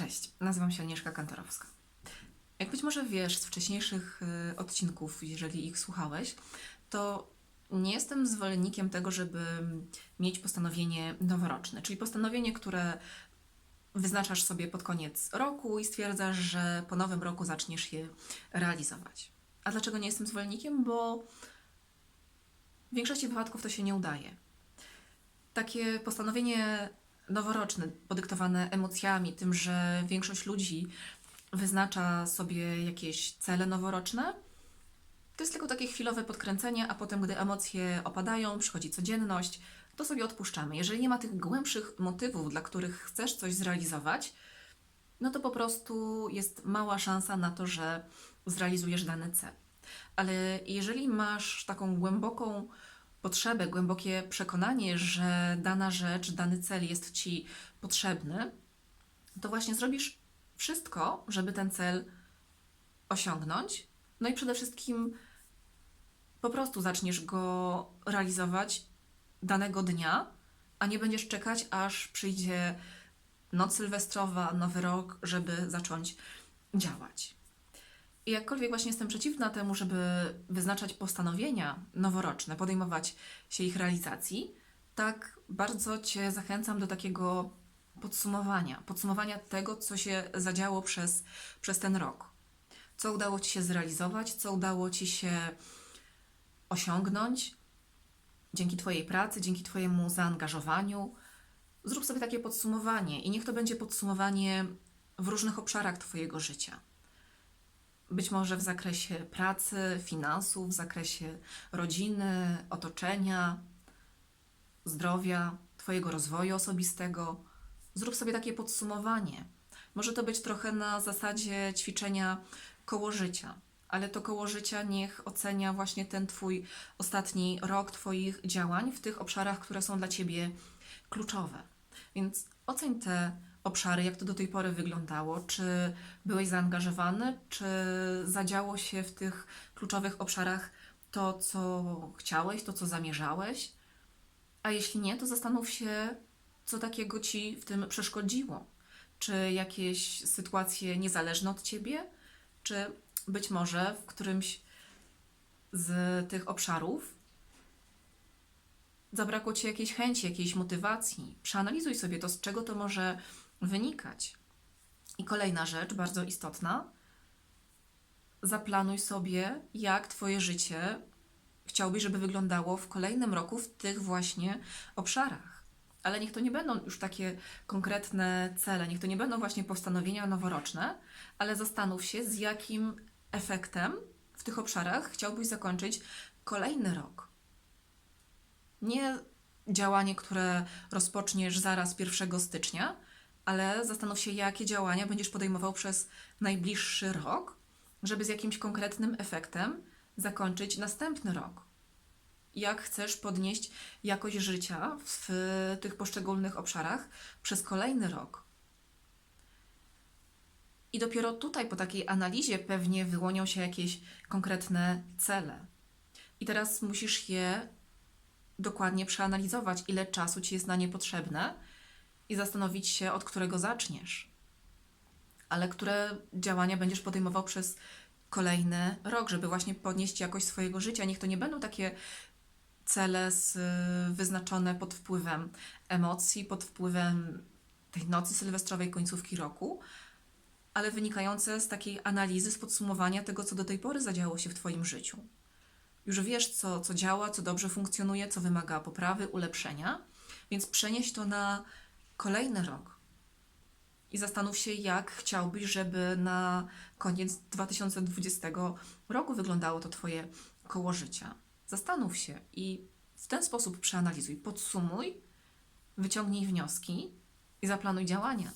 Cześć, nazywam się Agnieszka Kantorowska. Jak być może wiesz z wcześniejszych y, odcinków, jeżeli ich słuchałeś, to nie jestem zwolennikiem tego, żeby mieć postanowienie noworoczne, czyli postanowienie, które wyznaczasz sobie pod koniec roku i stwierdzasz, że po nowym roku zaczniesz je realizować. A dlaczego nie jestem zwolennikiem? Bo w większości wypadków to się nie udaje. Takie postanowienie noworoczne, podyktowane emocjami, tym, że większość ludzi wyznacza sobie jakieś cele noworoczne, to jest tylko takie chwilowe podkręcenie, a potem, gdy emocje opadają, przychodzi codzienność, to sobie odpuszczamy. Jeżeli nie ma tych głębszych motywów, dla których chcesz coś zrealizować, no to po prostu jest mała szansa na to, że zrealizujesz dany cel. Ale jeżeli masz taką głęboką potrzebę, głębokie przekonanie, że dana rzecz, dany cel jest ci potrzebny, to właśnie zrobisz wszystko, żeby ten cel osiągnąć. No i przede wszystkim po prostu zaczniesz go realizować danego dnia, a nie będziesz czekać, aż przyjdzie noc sylwestrowa, nowy rok, żeby zacząć działać. Jakkolwiek właśnie jestem przeciwna temu, żeby wyznaczać postanowienia noworoczne, podejmować się ich realizacji, tak bardzo Cię zachęcam do takiego podsumowania, podsumowania tego, co się zadziało przez, przez ten rok. Co udało Ci się zrealizować, co udało Ci się osiągnąć dzięki Twojej pracy, dzięki Twojemu zaangażowaniu. Zrób sobie takie podsumowanie i niech to będzie podsumowanie w różnych obszarach Twojego życia być może w zakresie pracy, finansów, w zakresie rodziny, otoczenia, zdrowia, Twojego rozwoju osobistego. Zrób sobie takie podsumowanie. Może to być trochę na zasadzie ćwiczenia koło życia, ale to koło życia niech ocenia właśnie ten Twój ostatni rok Twoich działań w tych obszarach, które są dla Ciebie kluczowe. Więc oceń te obszary, jak to do tej pory wyglądało? Czy byłeś zaangażowany, czy zadziało się w tych kluczowych obszarach to, co chciałeś, to, co zamierzałeś? A jeśli nie, to zastanów się, co takiego ci w tym przeszkodziło. Czy jakieś sytuacje niezależne od ciebie, czy być może w którymś z tych obszarów zabrakło ci jakiejś chęci, jakiejś motywacji. Przeanalizuj sobie to, z czego to może wynikać. I kolejna rzecz, bardzo istotna. Zaplanuj sobie, jak Twoje życie chciałbyś, żeby wyglądało w kolejnym roku w tych właśnie obszarach. Ale niech to nie będą już takie konkretne cele, niech to nie będą właśnie postanowienia noworoczne, ale zastanów się, z jakim efektem w tych obszarach chciałbyś zakończyć kolejny rok. Nie działanie, które rozpoczniesz zaraz 1 stycznia, ale zastanów się, jakie działania będziesz podejmował przez najbliższy rok, żeby z jakimś konkretnym efektem zakończyć następny rok. Jak chcesz podnieść jakość życia w tych poszczególnych obszarach przez kolejny rok. I dopiero tutaj, po takiej analizie, pewnie wyłonią się jakieś konkretne cele. I teraz musisz je dokładnie przeanalizować, ile czasu ci jest na nie potrzebne i zastanowić się, od którego zaczniesz. Ale które działania będziesz podejmował przez kolejny rok, żeby właśnie podnieść jakość swojego życia. Niech to nie będą takie cele z, wyznaczone pod wpływem emocji, pod wpływem tej nocy sylwestrowej, końcówki roku, ale wynikające z takiej analizy, z podsumowania tego, co do tej pory zadziało się w Twoim życiu. Już wiesz, co, co działa, co dobrze funkcjonuje, co wymaga poprawy, ulepszenia, więc przenieś to na kolejny rok i zastanów się, jak chciałbyś, żeby na koniec 2020 roku wyglądało to Twoje koło życia. Zastanów się i w ten sposób przeanalizuj, podsumuj, wyciągnij wnioski i zaplanuj działania.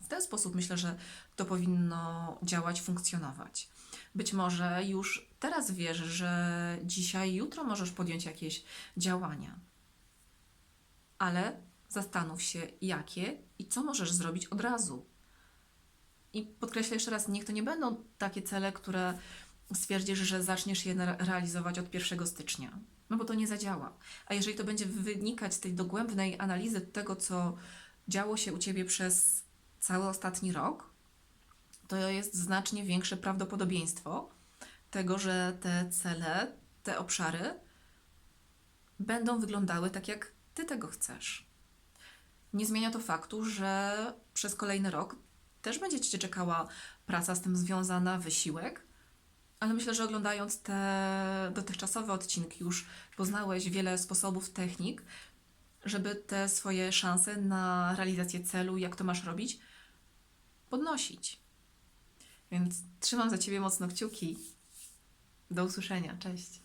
W ten sposób myślę, że to powinno działać, funkcjonować. Być może już teraz wiesz, że dzisiaj, jutro możesz podjąć jakieś działania, ale zastanów się, jakie i co możesz zrobić od razu. I podkreślę jeszcze raz, niech to nie będą takie cele, które stwierdzisz, że zaczniesz je realizować od 1 stycznia, no bo to nie zadziała. A jeżeli to będzie wynikać z tej dogłębnej analizy tego, co działo się u Ciebie przez cały ostatni rok, to jest znacznie większe prawdopodobieństwo tego, że te cele, te obszary będą wyglądały tak, jak ty tego chcesz. Nie zmienia to faktu, że przez kolejny rok też będzie Cię czekała praca z tym związana, wysiłek, ale myślę, że oglądając te dotychczasowe odcinki już poznałeś wiele sposobów, technik, żeby te swoje szanse na realizację celu, jak to masz robić, podnosić. Więc trzymam za Ciebie mocno kciuki. Do usłyszenia. Cześć.